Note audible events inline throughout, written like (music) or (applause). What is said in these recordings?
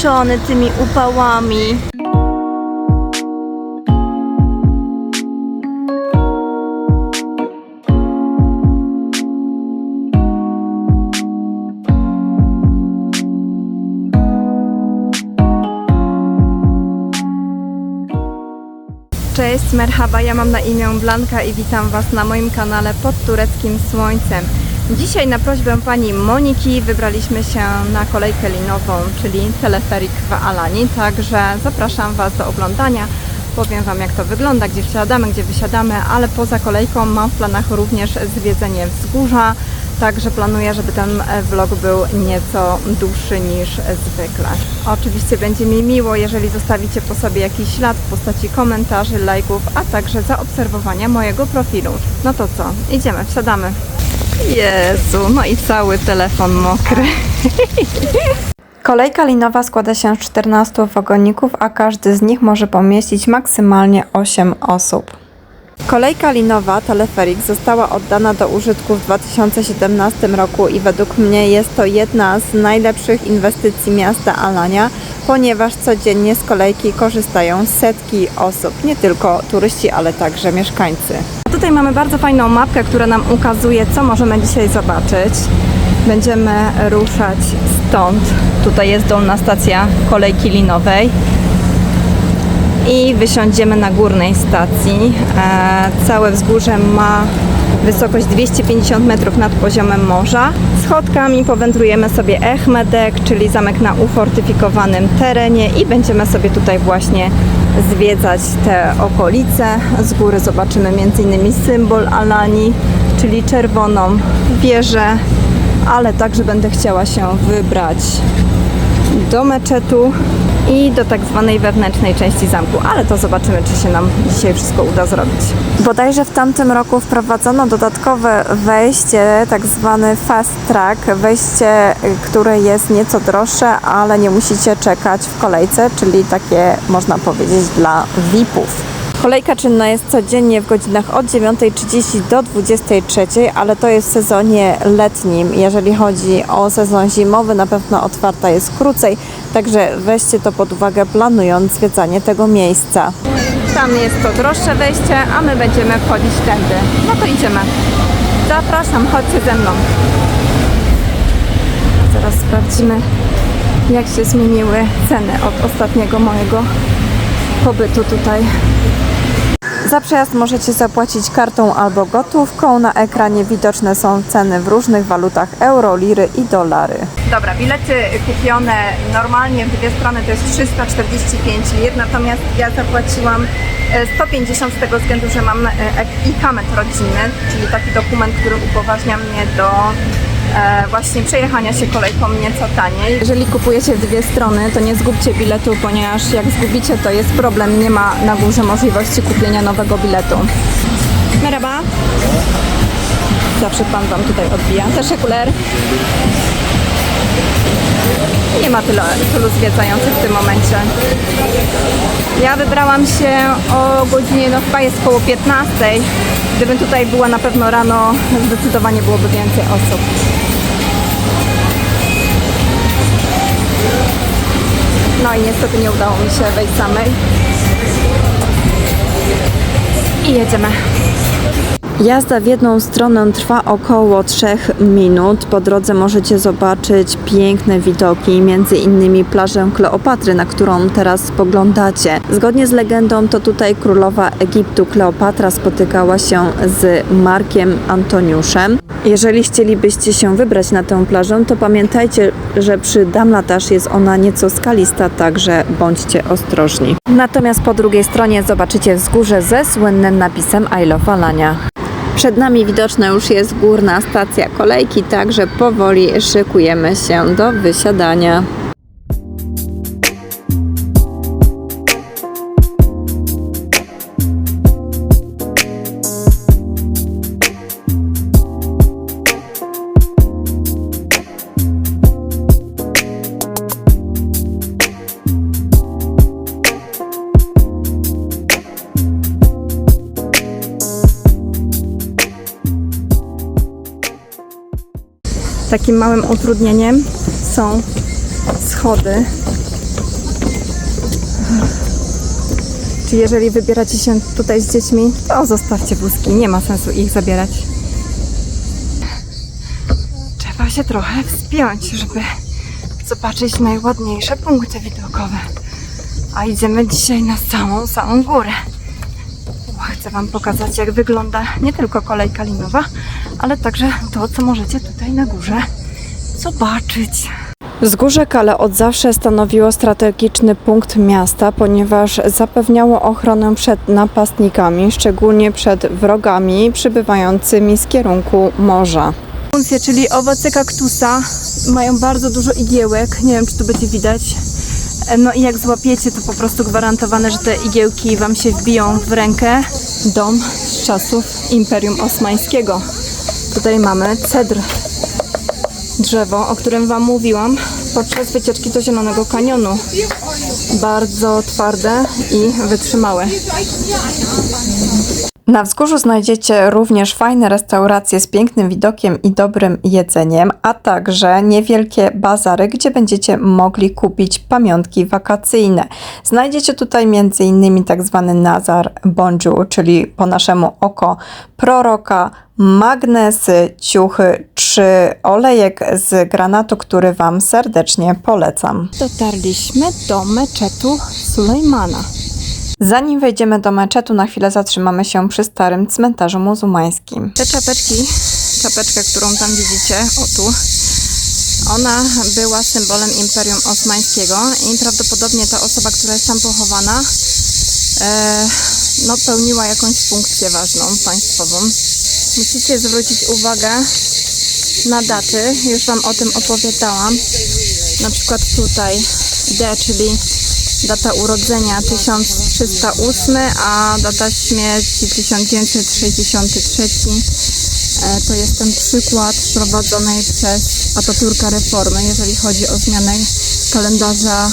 zmęczony tymi upałami. Cześć, merhaba, ja mam na imię Blanka i witam Was na moim kanale pod tureckim słońcem. Dzisiaj na prośbę pani Moniki wybraliśmy się na kolejkę linową, czyli teleferik w Alani, także zapraszam Was do oglądania. Powiem Wam jak to wygląda, gdzie wsiadamy, gdzie wysiadamy, ale poza kolejką mam w planach również zwiedzenie wzgórza, także planuję, żeby ten e, vlog był nieco dłuższy niż zwykle. Oczywiście będzie mi miło, jeżeli zostawicie po sobie jakiś ślad w postaci komentarzy, lajków, a także zaobserwowania mojego profilu. No to co, idziemy, wsiadamy. Jezu, no i cały telefon mokry. (laughs) Kolejka linowa składa się z 14 wagoników, a każdy z nich może pomieścić maksymalnie 8 osób. Kolejka linowa Teleferik została oddana do użytku w 2017 roku i według mnie jest to jedna z najlepszych inwestycji miasta Alania, ponieważ codziennie z kolejki korzystają setki osób, nie tylko turyści, ale także mieszkańcy. Tutaj mamy bardzo fajną mapkę, która nam ukazuje, co możemy dzisiaj zobaczyć. Będziemy ruszać stąd. Tutaj jest dolna stacja kolejki linowej i wysiądziemy na górnej stacji. E, całe wzgórze ma wysokość 250 metrów nad poziomem morza. Schodkami powędrujemy sobie Echmedek, czyli zamek na ufortyfikowanym terenie i będziemy sobie tutaj właśnie zwiedzać te okolice. Z góry zobaczymy m.in. symbol Alani, czyli czerwoną wieżę, ale także będę chciała się wybrać do meczetu i do tak zwanej wewnętrznej części zamku, ale to zobaczymy, czy się nam dzisiaj wszystko uda zrobić. Bodajże w tamtym roku wprowadzono dodatkowe wejście, tak zwany fast track, wejście, które jest nieco droższe, ale nie musicie czekać w kolejce, czyli takie można powiedzieć dla VIP-ów. Kolejka czynna jest codziennie w godzinach od 9.30 do 23.00, ale to jest w sezonie letnim. Jeżeli chodzi o sezon zimowy, na pewno otwarta jest krócej, także weźcie to pod uwagę planując zwiedzanie tego miejsca. Tam jest to droższe wejście, a my będziemy wchodzić tędy. No to idziemy. Zapraszam, chodźcie ze mną. Zaraz sprawdzimy, jak się zmieniły ceny od ostatniego mojego pobytu tutaj. Za przejazd możecie zapłacić kartą albo gotówką. Na ekranie widoczne są ceny w różnych walutach euro, liry i dolary. Dobra, bilety kupione normalnie w dwie strony to jest 345 lir, natomiast ja zapłaciłam e, 150 z tego względu, że mam e, ikamet rodzinny, czyli taki dokument, który upoważnia mnie do e, właśnie przejechania się kolejką nieco taniej. Jeżeli kupujecie dwie strony, to nie zgubcie biletu, ponieważ jak zgubicie, to jest problem. Nie ma na górze możliwości kupienia nowego biletu. Merhaba. Zawsze pan wam tutaj odbija. Teşekkürler. Nie ma tylu, tylu zwiedzających w tym momencie. Ja wybrałam się o godzinie, no chyba jest koło 15. Gdybym tutaj była na pewno rano, zdecydowanie byłoby więcej osób. No i niestety nie udało mi się wejść samej. I jedziemy. Jazda w jedną stronę trwa około 3 minut. Po drodze możecie zobaczyć piękne widoki, między innymi plażę Kleopatry, na którą teraz spoglądacie. Zgodnie z legendą to tutaj królowa Egiptu Kleopatra spotykała się z Markiem Antoniuszem. Jeżeli chcielibyście się wybrać na tę plażę, to pamiętajcie, że przy Damlatasz jest ona nieco skalista, także bądźcie ostrożni. Natomiast po drugiej stronie zobaczycie wzgórze ze słynnym napisem I love Alania. Przed nami widoczna już jest górna stacja kolejki, także powoli szykujemy się do wysiadania. Takim małym utrudnieniem są schody Czy jeżeli wybieracie się tutaj z dziećmi, to zostawcie wózki. Nie ma sensu ich zabierać. Trzeba się trochę wspiąć, żeby zobaczyć najładniejsze punkty widokowe. A idziemy dzisiaj na samą, samą górę. Chcę Wam pokazać, jak wygląda nie tylko kolejka linowa, ale także to, co możecie tutaj na górze zobaczyć. Wzgórze Kale od zawsze stanowiło strategiczny punkt miasta, ponieważ zapewniało ochronę przed napastnikami, szczególnie przed wrogami przybywającymi z kierunku morza. Funkcje, czyli owoce kaktusa mają bardzo dużo igiełek. Nie wiem, czy tu będzie widać. E, No i jak złapiecie, to po prostu gwarantowane, że te igiełki Wam się wbiją w rękę. Dom z czasów Imperium Osmańskiego. Tutaj mamy cedr, drzewo, o którym Wam mówiłam podczas wycieczki do Zielonego Kanionu. Bardzo twarde i wytrzymałe. Na wzgórzu znajdziecie również fajne restauracje z pięknym widokiem i dobrym jedzeniem, a także niewielkie bazary, gdzie będziecie mogli kupić pamiątki wakacyjne. Znajdziecie tutaj m.in. tak zwany Nazar Bonju, czyli po naszemu oko proroka, magnesy, ciuchy czy olejek z granatu, który Wam serdecznie polecam. Dotarliśmy do meczetu Sulejmana. Zanim wejdziemy do meczetu, na chwilę zatrzymamy się przy starym cmentarzu muzułmańskim. Te czapeczki, czapeczkę, którą tam widzicie, o tu, ona była symbolem Imperium Osmańskiego i prawdopodobnie ta osoba, która jest tam pochowana, e, no, pełniła jakąś funkcję ważną, państwową. Musicie zwrócić uwagę na daty, już Wam o tym opowiadałam. Na przykład tutaj D, czyli data urodzenia 1308, a data śmierci 1963. E, To jest ten przykład prowadzonej przez Ataturka reformy, jeżeli chodzi o zmianę kalendarza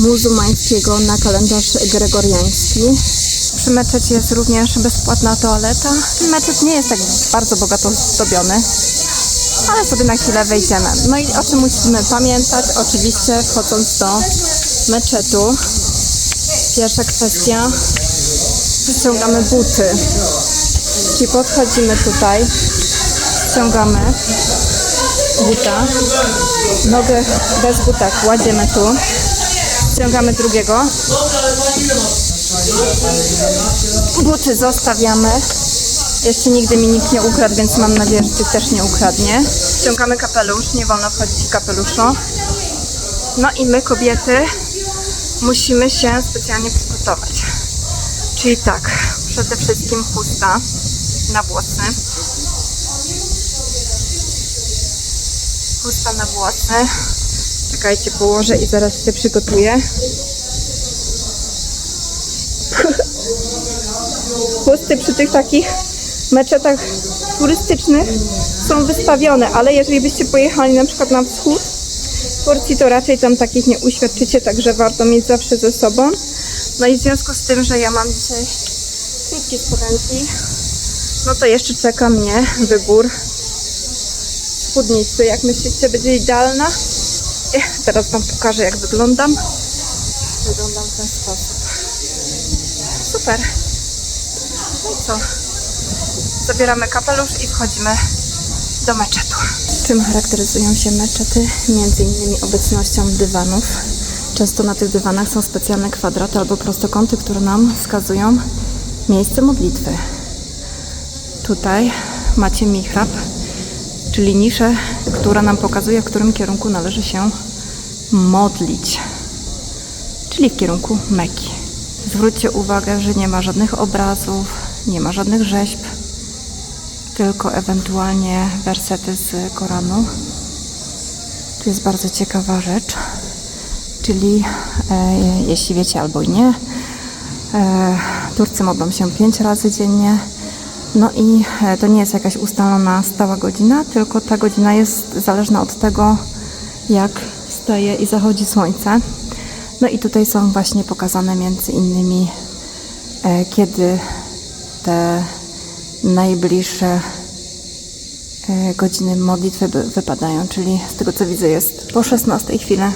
muzułmańskiego na kalendarz gregoriański. Przy meczecie jest również bezpłatna toaleta. Meczet nie jest tak bardzo bogato zdobiony, ale sobie na chwilę wejdziemy. No i o czym musimy pamiętać? Oczywiście wchodząc do meczetu. Pierwsza kwestia. Ściągamy buty. Czyli podchodzimy tutaj, ściągamy buta, nogę bez buta kładziemy tu, ściągamy drugiego, buty zostawiamy. Jeszcze nigdy mi nikt nie ukradł, więc mam nadzieję, że Ty też nie ukradnie. Ściągamy kapelusz, nie wolno wchodzić w kapeluszu. No i my, kobiety, musimy się specjalnie przygotować. Czyli tak, przede wszystkim chusta na włosy. Chusta na włosy. Czekajcie, położę i zaraz się przygotuję. (laughs) Chusty przy tych takich meczetach turystycznych są wystawione, ale jeżeli byście pojechali na przykład na wschód Turcji, to raczej tam takich nie uświadczycie, także warto mieć zawsze ze sobą. No i w związku z tym, że ja mam dzisiaj krótkie spodenki, no to jeszcze czeka mnie wybór spódnicy. Jak myślicie, będzie idealna? Ech, teraz Wam pokażę, jak wyglądam. Wyglądam w ten sposób. Super. No i co? Zabieramy kapelusz i wchodzimy do meczetu. Czym charakteryzują się meczety? Między innymi obecnością dywanów. Często na tych dywanach są specjalne kwadraty albo prostokąty, które nam wskazują miejsce modlitwy. Tutaj macie mihrab, czyli niszę, która nam pokazuje, w którym kierunku należy się modlić, czyli w kierunku Mekki. Zwróćcie uwagę, że nie ma żadnych obrazów, nie ma żadnych rzeźb, tylko ewentualnie wersety z Koranu. Tu jest bardzo ciekawa rzecz, czyli e, jeśli wiecie albo nie, e, Turcy modlą się pięć razy dziennie. No i e, to nie jest jakaś ustalona stała godzina, tylko ta godzina jest zależna od tego, jak wstaje i zachodzi słońce. No i tutaj są właśnie pokazane między innymi, e, kiedy te najbliższe e, godziny modlitwy wypadają, czyli z tego co widzę jest po 16 chwilę,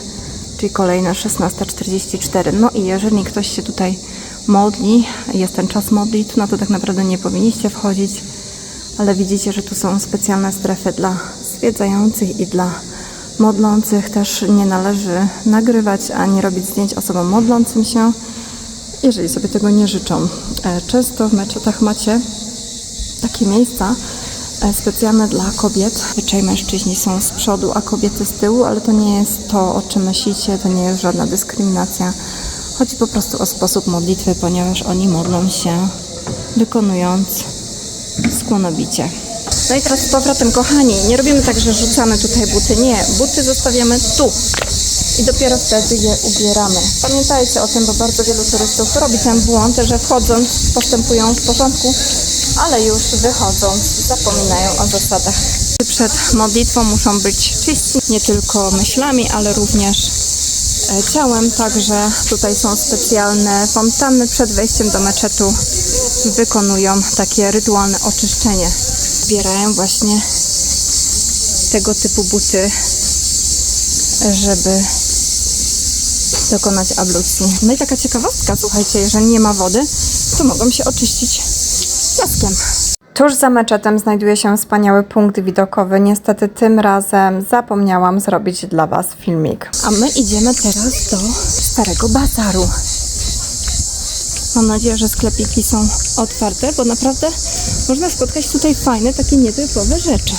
czyli kolejne 16.44. No i jeżeli ktoś się tutaj modli, jest ten czas modlitw, no to tak naprawdę nie powinniście wchodzić, ale widzicie, że tu są specjalne strefy dla zwiedzających i dla modlących. Też nie należy nagrywać ani robić zdjęć osobom modlącym się, jeżeli sobie tego nie życzą. E, Często w meczetach macie takie miejsca e, specjalne dla kobiet. Zazwyczaj mężczyźni są z przodu, a kobiety z tyłu, ale to nie jest to, o czym myślicie, to nie jest żadna dyskryminacja. Chodzi po prostu o sposób modlitwy, ponieważ oni modlą się wykonując skłonobicie. No i teraz z powrotem, kochani, nie robimy tak, że rzucamy tutaj buty. Nie, buty zostawiamy tu i dopiero wtedy je ubieramy. Pamiętajcie o tym, bo bardzo wielu turystów robi ten błąd, że wchodząc postępują w porządku, ale już wychodząc zapominają o zasadach. Przed modlitwą muszą być czyści nie tylko myślami, ale również e, ciałem, także tutaj są specjalne fontanny przed wejściem do meczetu wykonują takie rytualne oczyszczenie. Zbierają właśnie tego typu buty, żeby dokonać ablucji. No i taka ciekawostka, słuchajcie, jeżeli nie ma wody, to mogą się oczyścić piaskiem. Tuż za meczetem znajduje się wspaniały punkt widokowy. Niestety tym razem zapomniałam zrobić dla Was filmik. A my idziemy teraz do Starego Bazaru. Mam nadzieję, że sklepiki są otwarte, bo naprawdę można spotkać tutaj fajne, takie nietypowe rzeczy.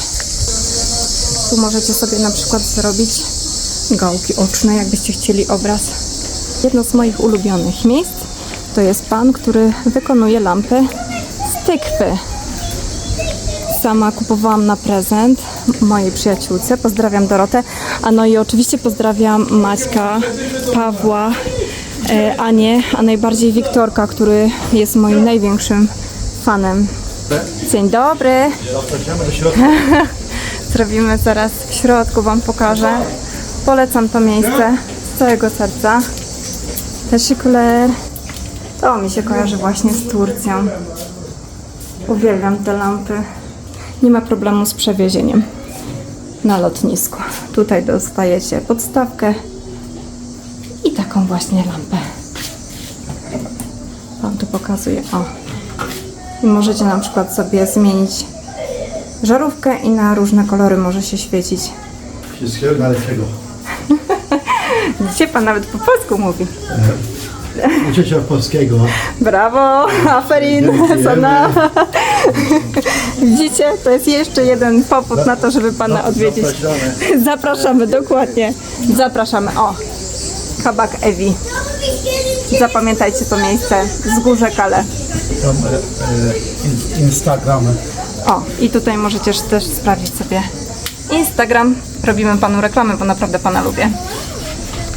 Tu możecie sobie na przykład zrobić gałki oczne, jakbyście chcieli obraz. Jedno z moich ulubionych miejsc to jest pan, który wykonuje lampy tykwy. Sama kupowałam na prezent mojej przyjaciółce. Pozdrawiam Dorotę. A no i oczywiście pozdrawiam Maćka, Pawła, e, Anię, a najbardziej Wiktorka, który jest moim największym fanem. Dzień dobry. (laughs) Zrobimy zaraz w środku, Wam pokażę. Polecam to miejsce z całego serca. Teşekkürler. To mi się kojarzy właśnie z Turcją. Uwielbiam te lampy. Nie ma problemu z przewiezieniem na lotnisku. Tutaj dostajecie podstawkę i taką właśnie lampę. Wam tu pokazuję. O. I możecie na przykład sobie zmienić żarówkę i na różne kolory może się świecić. Wszystkiego najlepszego. (laughs) Dzisiaj pan nawet po polsku mówi. Uciecia polskiego. Brawo, Aferin. Sana. Widzicie, to jest jeszcze jeden powód na to, żeby pana odwiedzić. Zapraszamy. Dokładnie. Zapraszamy. O, kabak Ewi. Zapamiętajcie to miejsce. Wzgórze Kale. Tam e, e, in, Instagram. O, i tutaj możecie też sprawdzić sobie Instagram. Robimy panu reklamę, bo naprawdę pana lubię.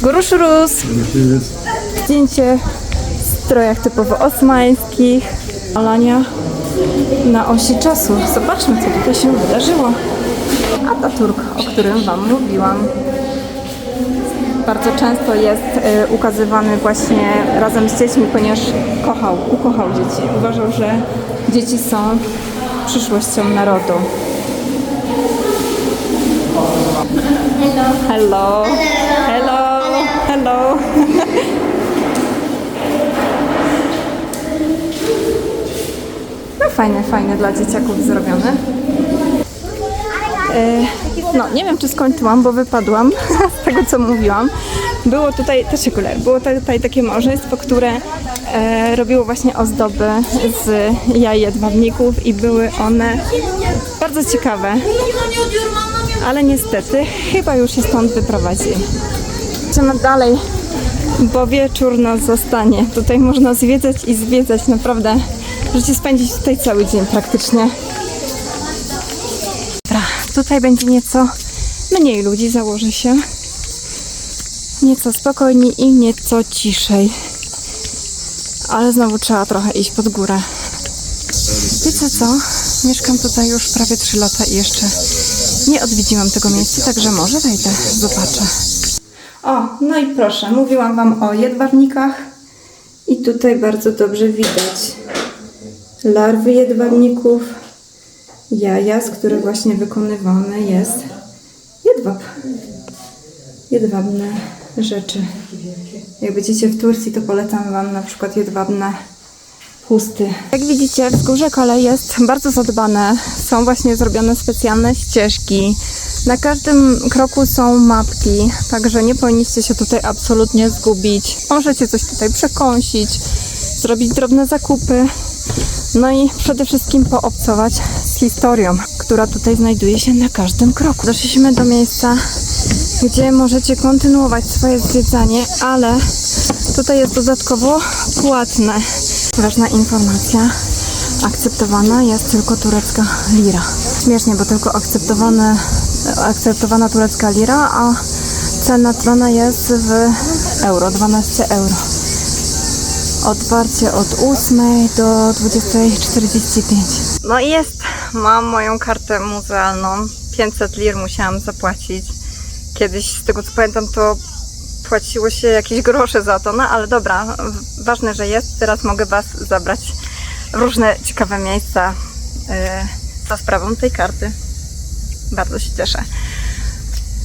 Guruszurus. Zdjęcie w strojach typowo osmańskich. Alania na osi czasu. Zobaczmy, co tutaj się wydarzyło. Ataturk, o którym Wam mówiłam. Bardzo często jest y, ukazywany właśnie razem z dziećmi, ponieważ kochał, ukochał dzieci. Uważał, że dzieci są przyszłością narodu. Hello. Hello. Hello. No fajne, fajne dla dzieciaków zrobione. E, No, nie wiem czy skończyłam, bo wypadłam (laughs) z tego co mówiłam. Było tutaj, też okular, było tutaj takie małżeństwo, które e, robiło właśnie ozdoby z jaj jedwabników i były one bardzo ciekawe. Ale niestety chyba już się stąd wyprowadzili. Idziemy dalej, bo wieczór nas zostanie. Tutaj można zwiedzać i zwiedzać, naprawdę. Możecie spędzić tutaj cały dzień praktycznie. Dobra, tutaj będzie nieco mniej ludzi, założy się. Nieco spokojniej i nieco ciszej. Ale znowu trzeba trochę iść pod górę. Wiecie co? Mieszkam tutaj już prawie 3 lata i jeszcze nie odwiedziłam tego miejsca, także może wejdę, zobaczę. O, no i proszę, mówiłam Wam o jedwabnikach i tutaj bardzo dobrze widać larwy jedwabników, jaja, z których właśnie wykonywany jest jedwab. Jedwabne rzeczy. Jak będziecie w Turcji, to polecam Wam na przykład jedwabne chusty. Jak widzicie, wzgórze kole jest bardzo zadbane. Są właśnie zrobione specjalne ścieżki. Na każdym kroku są mapki, także nie powinniście się tutaj absolutnie zgubić. Możecie coś tutaj przekąsić, zrobić drobne zakupy. No i przede wszystkim poobcować z historią, która tutaj znajduje się na każdym kroku. Doszliśmy do miejsca, gdzie możecie kontynuować swoje zwiedzanie, ale tutaj jest dodatkowo płatne. Ważna informacja. Akceptowana jest tylko turecka lira. Śmiesznie, bo tylko akceptowane, akceptowana turecka lira, a cena trona jest w euro, 12 euro. Otwarcie od 8 do 20.45. No i jest. Mam moją kartę muzealną. 500 lir musiałam zapłacić. Kiedyś, z tego co pamiętam, to płaciło się jakieś grosze za to. No ale dobra, ważne, że jest. Teraz mogę Was zabrać w różne ciekawe miejsca yy, za sprawą tej karty. Bardzo się cieszę.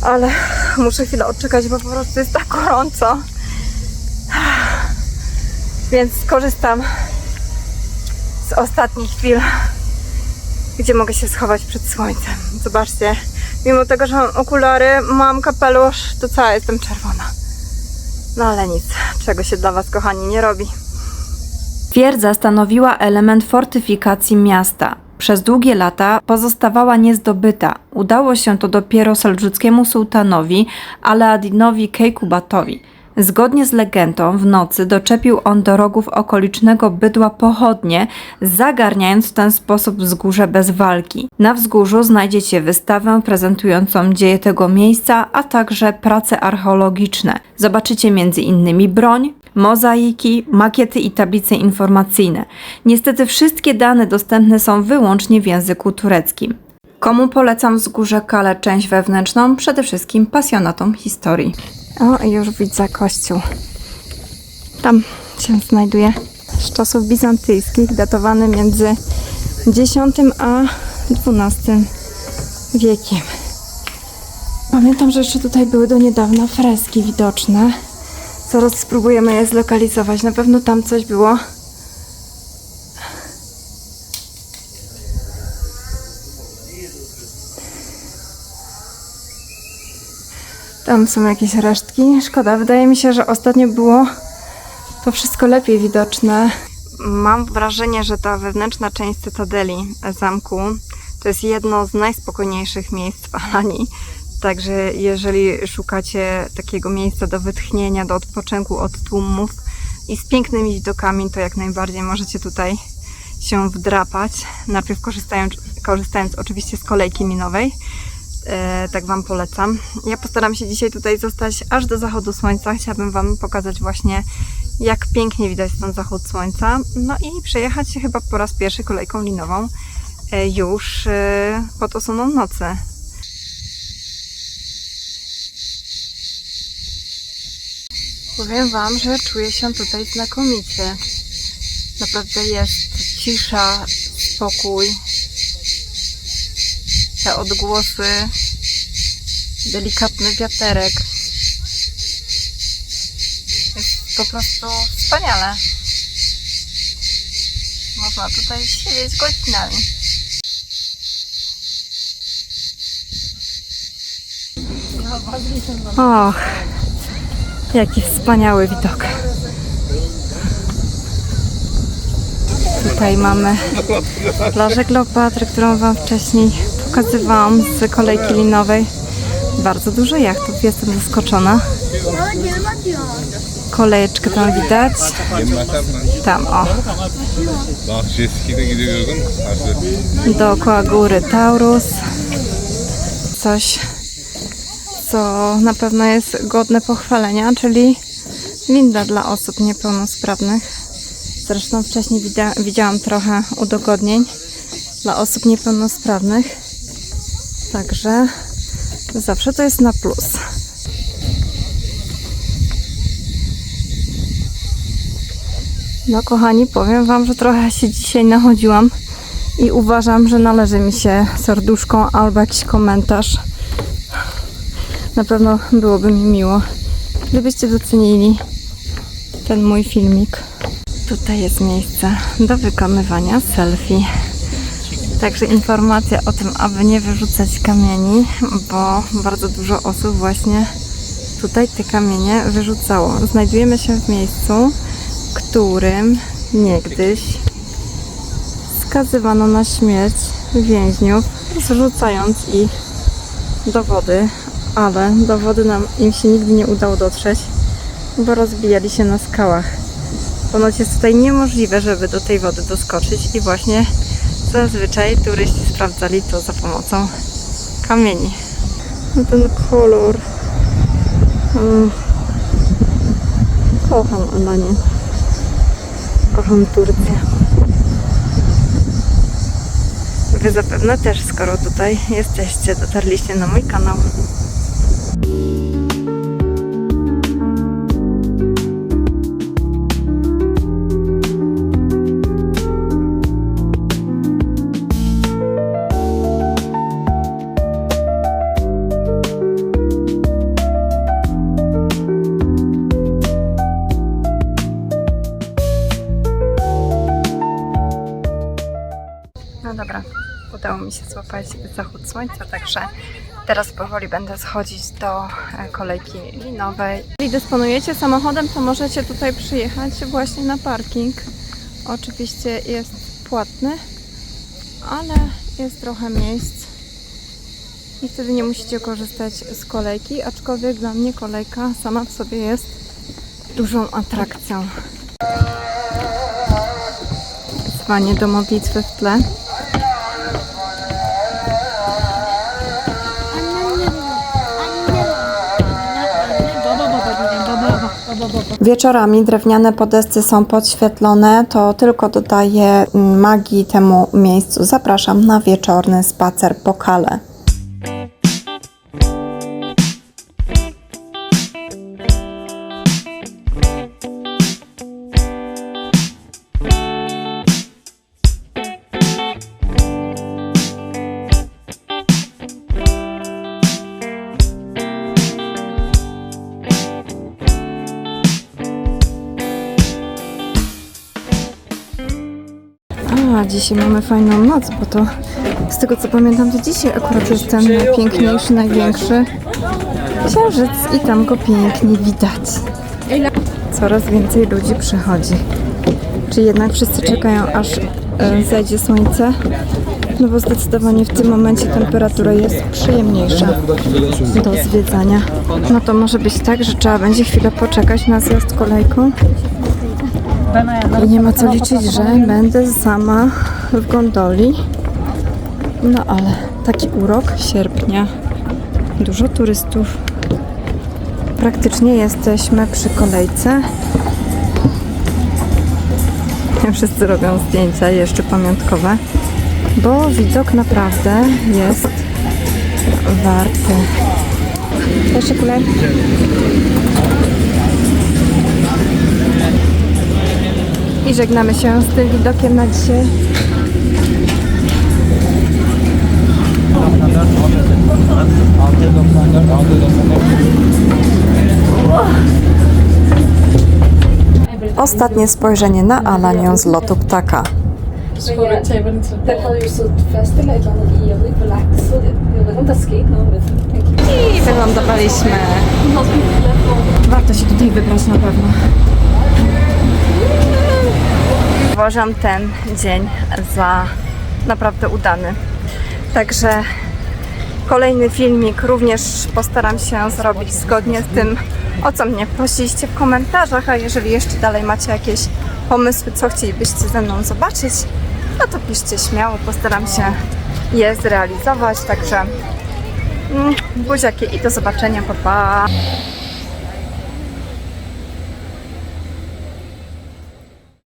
Ale muszę chwilę odczekać, bo po prostu jest tak gorąco. Więc skorzystam z ostatnich chwil, gdzie mogę się schować przed słońcem. Zobaczcie, mimo tego, że mam okulary, mam kapelusz, to cała jestem czerwona. No ale nic, czego się dla Was, kochani, nie robi. Twierdza stanowiła element fortyfikacji miasta. Przez długie lata pozostawała niezdobyta. Udało się to dopiero seldżuckiemu sułtanowi Alaadinowi Kejkubatowi. Zgodnie z legendą w nocy doczepił on do rogów okolicznego bydła pochodnie, zagarniając w ten sposób wzgórze bez walki. Na wzgórzu znajdziecie wystawę prezentującą dzieje tego miejsca, a także prace archeologiczne. Zobaczycie m.in. broń, mozaiki, makiety i tablice informacyjne. Niestety wszystkie dane dostępne są wyłącznie w języku tureckim. Komu polecam wzgórze Kale część wewnętrzną? Przede wszystkim pasjonatom historii. O, już widzę kościół. Tam się znajduje z czasów bizantyjskich, datowany między X a XII wiekiem. Pamiętam, że jeszcze tutaj były do niedawna freski widoczne. Zaraz spróbujemy je zlokalizować. Na pewno tam coś było. Tam są jakieś resztki. Szkoda, wydaje mi się, że ostatnio było to wszystko lepiej widoczne. Mam wrażenie, że ta wewnętrzna część cytadeli zamku to jest jedno z najspokojniejszych miejsc w Alanii. Także jeżeli szukacie takiego miejsca do wytchnienia, do odpoczynku od tłumów i z pięknymi widokami, to jak najbardziej możecie tutaj się wdrapać. Najpierw korzystając, korzystając oczywiście z kolejki minowej. E, tak Wam polecam. Ja postaram się dzisiaj tutaj zostać aż do zachodu słońca. Chciałabym Wam pokazać właśnie, jak pięknie widać ten zachód słońca. No i przejechać się chyba po raz pierwszy kolejką linową e, już e, pod osuną nocy. Powiem Wam, że czuję się tutaj znakomicie. Naprawdę jest cisza, spokój, te odgłosy, delikatny wiaterek. Jest po prostu wspaniale. Można tutaj siedzieć godzinami. Och, jaki wspaniały widok. Tutaj mamy plażę Kleopatry, którą Wam wcześniej pokazywałam z kolejki linowej. Bardzo dużo jachtów, jestem zaskoczona. Kolejeczkę tam widać. Tam, o, dookoła góry Taurus. Coś, co na pewno jest godne pochwalenia, czyli winda dla osób niepełnosprawnych. Zresztą wcześniej widziałam trochę udogodnień dla osób niepełnosprawnych. Także zawsze to jest na plus. No kochani, powiem Wam, że trochę się dzisiaj nachodziłam i uważam, że należy mi się serduszko albo jakiś komentarz. Na pewno byłoby mi miło, gdybyście docenili ten mój filmik. Tutaj jest miejsce do wykonywania selfie. Także informacja o tym, aby nie wyrzucać kamieni, bo bardzo dużo osób właśnie tutaj te kamienie wyrzucało. Znajdujemy się w miejscu, którym niegdyś skazywano na śmierć więźniów, zrzucając ich do wody, ale do wody nam im się nigdy nie udało dotrzeć, bo rozbijali się na skałach. Ponoć jest tutaj niemożliwe, żeby do tej wody doskoczyć i właśnie zazwyczaj turyści sprawdzali to za pomocą kamieni. No ten kolor. Mm. Kocham Alanię. Kocham Turcję. Wy zapewne też, skoro tutaj jesteście, dotarliście na mój kanał. Słońca, także teraz powoli będę schodzić do e, kolejki linowej. Jeżeli dysponujecie samochodem, to możecie tutaj przyjechać właśnie na parking. Oczywiście jest płatny, ale jest trochę miejsc i wtedy nie musicie korzystać z kolejki, aczkolwiek dla mnie kolejka sama w sobie jest dużą atrakcją. Zwanie do modlitwy w tle. Wieczorami drewniane podesty są podświetlone, to tylko dodaje mm, magii temu miejscu. Zapraszam na wieczorny spacer po kale. Dzisiaj mamy fajną noc, bo to z tego co pamiętam, to dzisiaj akurat jest ten najpiękniejszy, największy księżyc i tam go pięknie widać. Coraz więcej ludzi przychodzi. Czy jednak wszyscy czekają, aż e, zajdzie słońce? No bo zdecydowanie w tym momencie temperatura jest przyjemniejsza do zwiedzania. No to może być tak, że trzeba będzie chwilę poczekać na zjazd kolejką. I nie ma co liczyć, że będę sama w gondoli. No ale taki urok sierpnia. Dużo turystów. Praktycznie jesteśmy przy kolejce. (laughs) Wszyscy robią zdjęcia jeszcze pamiątkowe, bo widok naprawdę jest warty. Teşekkürler. I żegnamy się z tym widokiem na dzisiaj. Ostatnie spojrzenie na Alanią z lotu ptaka. I wylądowaliśmy. Warto się tutaj wybrać na pewno. Uważam ten dzień za naprawdę udany. Także kolejny filmik również postaram się zrobić zgodnie z tym, o co mnie prosiliście w komentarzach, a jeżeli jeszcze dalej macie jakieś pomysły, co chcielibyście ze mną zobaczyć, no to piszcie śmiało, postaram się je zrealizować. Także mm, buziaki i do zobaczenia, pa pa!